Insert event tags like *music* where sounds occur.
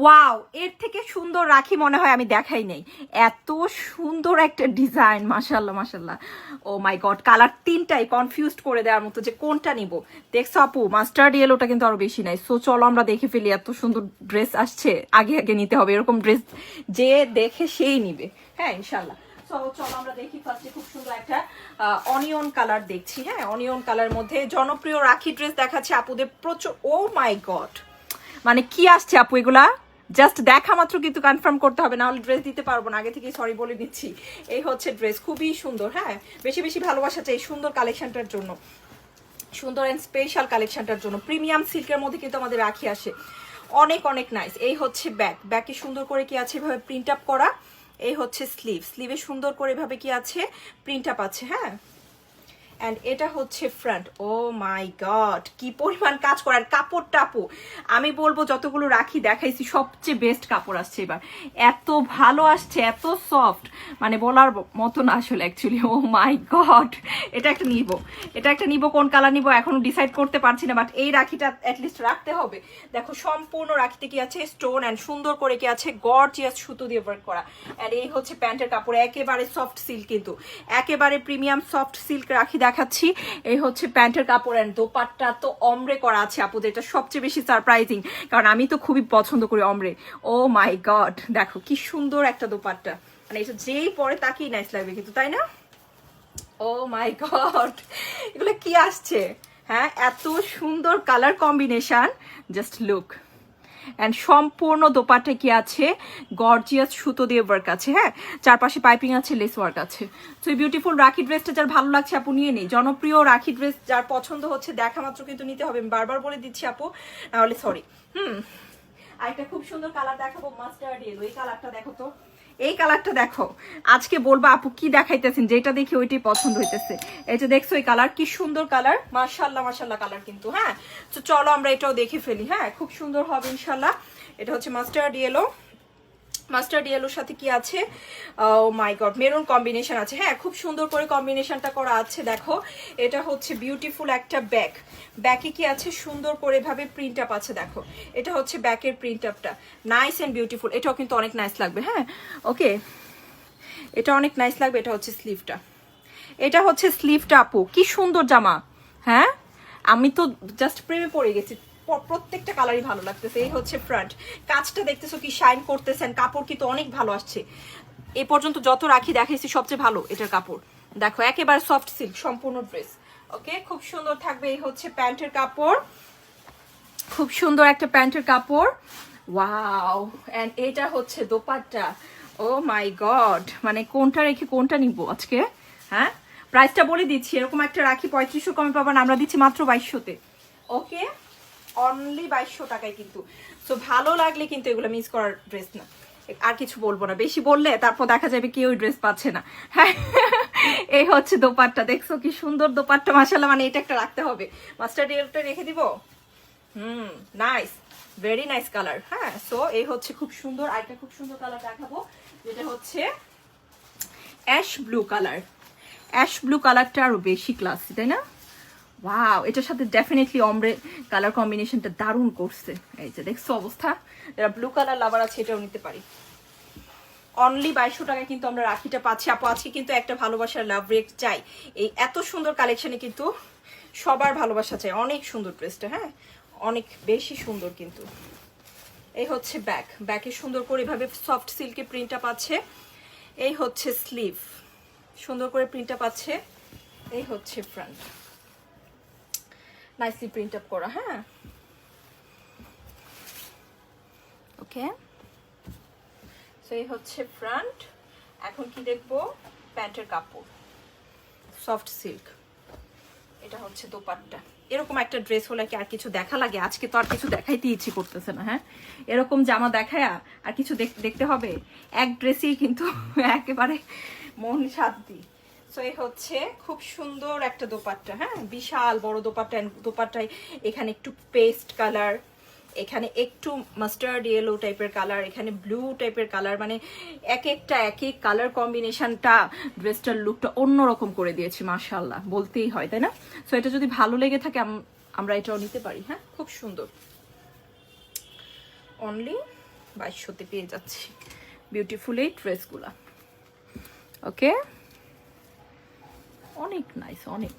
Wow এর থেকে সুন্দর রাখি মনে হয় আমি দেখাই নাই। এত সুন্দর একটা ডিজাইন মাশাল্লাহ মাশাল্লাহ ও মাই গড কালার তিনটাই কনফিউজড করে দেওয়ার মতো যে কোনটা নিব। দেখছ আপু মাস্টার্ড ইয়েলোটা কিন্তু আরও বেশি নাই সো চলো আমরা দেখে ফেলি এত সুন্দর ড্রেস আসছে। আগে আগে নিতে হবে, এরকম ড্রেস যে দেখে সেই নিবে। হ্যাঁ ইনশাল্লাহ চলো আমরা দেখি খুব সুন্দর একটা অনিয়ন কালার দেখছি। হ্যাঁ অনিয়ন কালার মধ্যে জনপ্রিয় রাখি ড্রেস দেখাচ্ছে আপুদের প্রচুর ও মাই গড মানে কি আসছে আপু এগুলা? জাস্ট দেখা মাত্র কিন্তু কনফার্ম করতে হবে না হলে ড্রেস দিতে পারব না। আগে থেকে সরি বলে দিচ্ছি। এই হচ্ছে ড্রেস খুবই সুন্দর হ্যাঁ? বেশি বেশি ভালোবাসা চাই সুন্দর কালেকশনটার জন্য। সুন্দর অ্যান্ড স্পেশাল কালেকশনটার জন্য। প্রিমিয়াম সিল্কের মধ্যে কিন্তু আমাদের রাখি আসে। অনেক অনেক নাইস এই হচ্ছে ব্যাক ব্যাকে সুন্দর করে কি আছে? এভাবে প্রিন্ট আপ করা। এই হচ্ছে স্লিভ স্লিভে সুন্দর করে এভাবে কি আছে? প্রিন্ট আপ আছে হ্যাঁ? অ্যান্ড এটা হচ্ছে ফ্রন্ট ও মাই গড কি পরিমাণ কাজ করার কাপড় টাপু। আমি বলব যতগুলো রাখি, দেখাইছি, সবচেয়ে বেস্ট কাপড় আসছে এবার। এত ভালো আসছে, এত সফট মানে বলার মতো না আসলে অ্যাকচুয়ালি ও মাই গড এটা একটা নিব। এটা একটা নিব, কোন কালার নিব, এখনও ডিসাইড করতে পারছি না বাট এই রাখিটা অ্যাটলিস্ট রাখতে হবে। দেখো, সম্পূর্ণ রাখিতে কি আছে? স্টোন অ্যান্ড সুন্দর করে কি আছে? গর্জিয়াস সুতো দিয়ে ওয়ার্ক করা। অ্যান্ড এই হচ্ছে প্যান্টের কাপড়, একেবারে সফট সিল্ক কিন্তু। একেবারে প্রিমিয়াম সফট সিল্ক রাখি দেখাচ্ছি। এই হচ্ছে প্যান্টের কাপড় অ্যান্ড দোপাট্টা তো অমরে করা আছে আপু, যেটা সবচেয়ে বেশি সারপ্রাইজিং কারণ আমি তো খুবই পছন্দ করি অমরে ও মাই গড দেখো, কি সুন্দর একটা দোপাট্টা। মানে এটা যেই পরে তাকেই নাইস লাগবে কিন্তু, তাই না? ও মাই গড এগুলো কি আসছে? হ্যাঁ এত সুন্দর colour combination just look and সম্পূর্ণ দোপাটে কি আছে? গর্জিয়াস সুতো দিয়ে ওয়ার্ক আছে হ্যাঁ? চারপাশে পাইপিং আছে লেস ওয়ার্ক আছে। তো এই বিউটিফুল রাখি ড্রেসটা যার ভালো লাগছে আপু, নিয়ে নেই। জনপ্রিয় রাখি ড্রেস যার পছন্দ হচ্ছে, দেখা মাত্র কিন্তু নিতে হবে। আমি বারবার বলে দিচ্ছি আপু নাহলে সরি হুম, আরেকটা খুব সুন্দর কালার দেখাবো মাস্টার্ড এলো এই কালারটা দেখো তো। এই কালারটা দেখো। আজকে বলব আপু কি দেখাইতেছেন? যেটা দেখি ওইটাই পছন্দ হইতেছে। এই যে দেখছ এই কালার, কি সুন্দর কালার। মার্শাল্লাহ মাশাল্লাহ কালার কিন্তু হ্যাঁ? তো চলো আমরা এটাও দেখে ফেলি হ্যাঁ? খুব সুন্দর হবে ইনশাল্লাহ এটা হচ্ছে মাস্টার্ড ইয়েলো মাস্টার্ড ইয়েলোর সাথে কি আছে? Oh my god maroon combination আছে। হ্যাঁ খুব সুন্দর করে কম্বিনেশনটা করা আছে, দেখো। এটা হচ্ছে বিউটিফুল একটা ব্যাক ব্যাকে কি আছে? সুন্দর করে এভাবে প্রিন্ট আপ আছে, দেখো। এটা হচ্ছে ব্যাকের প্রিন্ট আপটা নাইস অ্যান্ড বিউটিফুল এটাও কিন্তু অনেক নাইস লাগবে হ্যাঁ? ওকে এটা অনেক নাইস লাগবে, এটা হচ্ছে স্লিভটা এটা হচ্ছে স্লিভটা আপু। কি সুন্দর জামা। হ্যাঁ? আমি তো জাস্ট প্রেমে পড়ে গেছি। প্রত্যেকটা কালারই ভালো লাগতেছে। এই হচ্ছে ফ্রন্ট কাজটা দেখতেছো কি শাইন করতেছেন, কাপড় কিন্তু অনেক ভালো আসছে। এ পর্যন্ত যত রাখি দেখাইছি, সবচেয়ে ভালো এটার কাপড়। দেখো, একেবারে সফট সিল্ক সম্পূর্ণ ড্রেস ওকে খুব সুন্দর থাকবে এই হচ্ছে প্যান্টের কাপড়। খুব সুন্দর একটা প্যান্টের কাপড়। ওয়াও এন্ড এটা হচ্ছে দোপাট্টা। ও মাই গড মানে কোনটা রেখে কোনটা নিব আজকে? হ্যাঁ? প্রাইসটা বলে দিচ্ছি। এরকম একটা রাখি পঁয়ত্রিশশো কমে পাবেন আমরা দিচ্ছি মাত্র বাইশশোতে। ওকে অনলি বাইশশো টাকায় কিন্তু। তো ভালো লাগলে কিন্তু এগুলো মিস করার ড্রেস না। আর কিছু বলব না। বেশি বললে তারপর দেখা যাবে কেউ ড্রেস পাচ্ছে না। হ্যাঁ। এই হচ্ছে দোপাট্টা। দেখছ কি সুন্দর দোপাট্টা। মাসাল্লাহ মানে এটা একটা রাখতে হবে। মাস্টার ডিলটা রেখে দিব? Hmm nice very nice colour হ্যাঁ সো এই হচ্ছে খুব সুন্দর। আরেকটা খুব সুন্দর কালার দেখাবো, যেটা হচ্ছে ash blue colour ash blue কালারটা আরও বেশি ক্লাসি তাই না? ওয়াও এটার সাথে ডেফিনেটলি অমরে কালার কম্বিনেশনটা দারুণ করছে। এই যে দেখছ অবস্থা? যারা ব্লু কালার লাভার আছে, এটাও নিতে পারি। অনলি বাইশশো টাকা কিন্তু আমরা রাখিটা পাচ্ছি। আপু, আজকে কিন্তু একটা ভালোবাসার লাভ রেক চাই। এই এত সুন্দর কালেকশনে কিন্তু সবার ভালোবাসা চাই। অনেক সুন্দর ড্রেসটা হ্যাঁ? অনেক বেশি সুন্দর কিন্তু। এই হচ্ছে ব্যাক ব্যাকে সুন্দর করে এভাবে সফট সিল্কে প্রিন্টটা পাচ্ছে। এই হচ্ছে স্লিভ সুন্দর করে প্রিন্টটা পাচ্ছে। এই হচ্ছে ফ্রন্ট নাইসলি প্রিন্ট আপ করা হ্যাঁ? ওকে সো এই হচ্ছে ফ্রন্ট এখন কি দেখব? প্যান্টের কাপড়। সফট সিল্ক এটা হচ্ছে দোপাট্টা। এরকম একটা ড্রেস হলে কি আর কিছু দেখা লাগে? আজকে তো আর কিছু দেখাইতে ইচ্ছে করতেছে না হ্যাঁ? এরকম জামা দেখায় আর কিছু দেখ- দেখতে হবে? এক ড্রেসেই কিন্তু *laughs* একেবারে মন শান্তি। সো এই হচ্ছে খুব সুন্দর একটা দোপাট্টা হ্যাঁ? বিশাল বড় দোপাট্টা দোপাট্টায় এখানে একটু পেস্ট কালার এখানে একটু মাস্টার্ড ইয়েলো টাইপের কালার এখানে ব্লু টাইপের কালার মানে এক একটা, এক এক কালার কম্বিনেশনটা ড্রেসটার লুকটা অন্যরকম করে দিয়েছে মাশাল্লাহ বলতেই হয়, তাই না? সো এটা যদি ভালো লেগে থাকে আমরা এটাও নিতে পারি হ্যাঁ? খুব সুন্দর। অনলি বাইশশোতে পেয়ে যাচ্ছি বিউটিফুল এই ড্রেসগুলা ওকে অনেক নাইস অনেক।